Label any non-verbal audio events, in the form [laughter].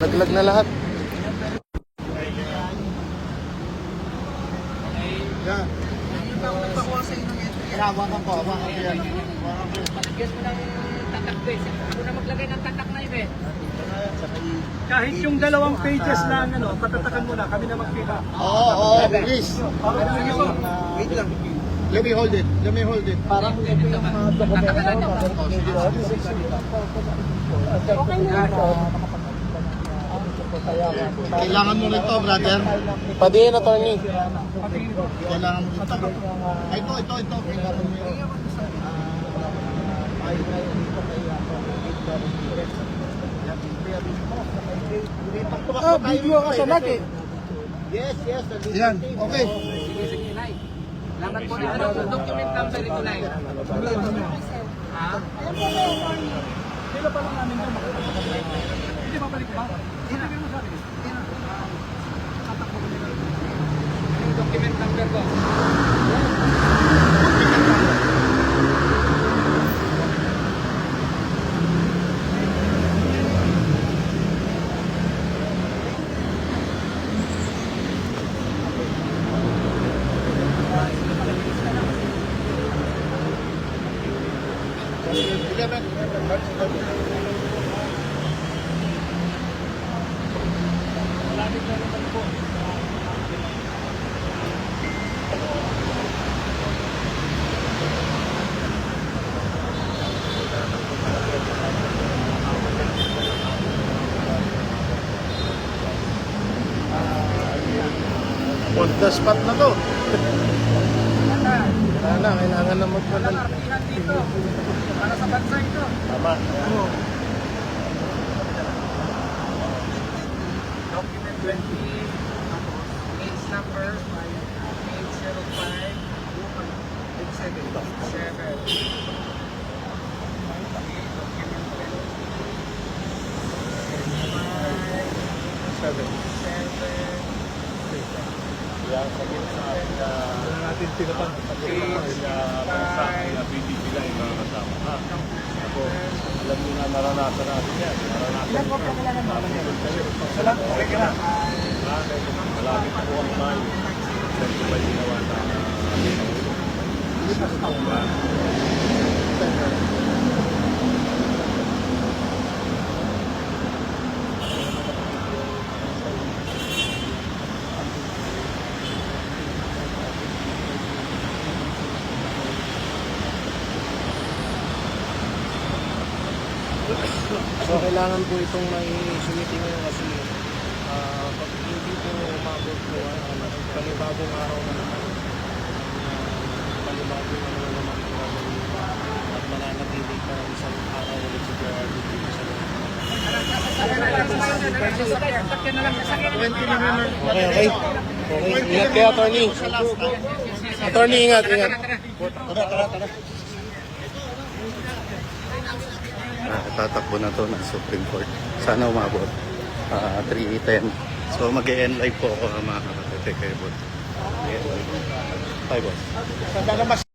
Laglag na lahat. Yan. Hinawakan po, hawakan ko yan. Guess mo ng tatak ko eh. Ako na maglagay ng tatak na eh. Kahit yung dalawang pages lang, ano, patatakan mo na, kami na magpila. Oo, oo, please. Wait lang. Let me hold it. Let me hold it. Parang ito yung mga dokumento. Okay na. Kailangan mo rin to, brother. Padiin, attorney. Kailangan mo rin to. Ay, ito, ito, ito. Kailangan mo yun. Ah, video ka sa lagi. Yes, yes. Yan, okay. Sige, sige, Nay. Laman po na ano, document number ito, Nay. Ha? Sila pa lang namin yan. Hindi mabalik ba? Hindi mo sabi. Yung On the spot na to. [laughs] Wala na, kailangan na magpagal. Artihan dito. Para sa bansa ito. Tama. Document 20. Tapos, page number. Page 05. Page 7. Page 7. Seven. Yan, sa na natin tinapan. bansa na PDP lang mga kasama. Ha? Alam niyo na naranasan natin yan. Naranasan Ilan po pa? Wala, okay ka na. Malapit po ang Mayo. Saan ko ba ginawa na So kailangan po itong may sumiti ngayon kasi ah, pag hindi po umabot po uh, panibagong araw na naman uh, panibagong ano na naman po at mananatili pa ng isang araw ulit si PRD dito sa. Okay, okay. Okay, ingat kayo, attorney. Attorney, ingat, ingat. Ah, tatakbo na to ng Supreme Court. Sana umabot. Ah, 3.10. So mag-e-end live po ako mga kapatid kay Bot. Bye, boss.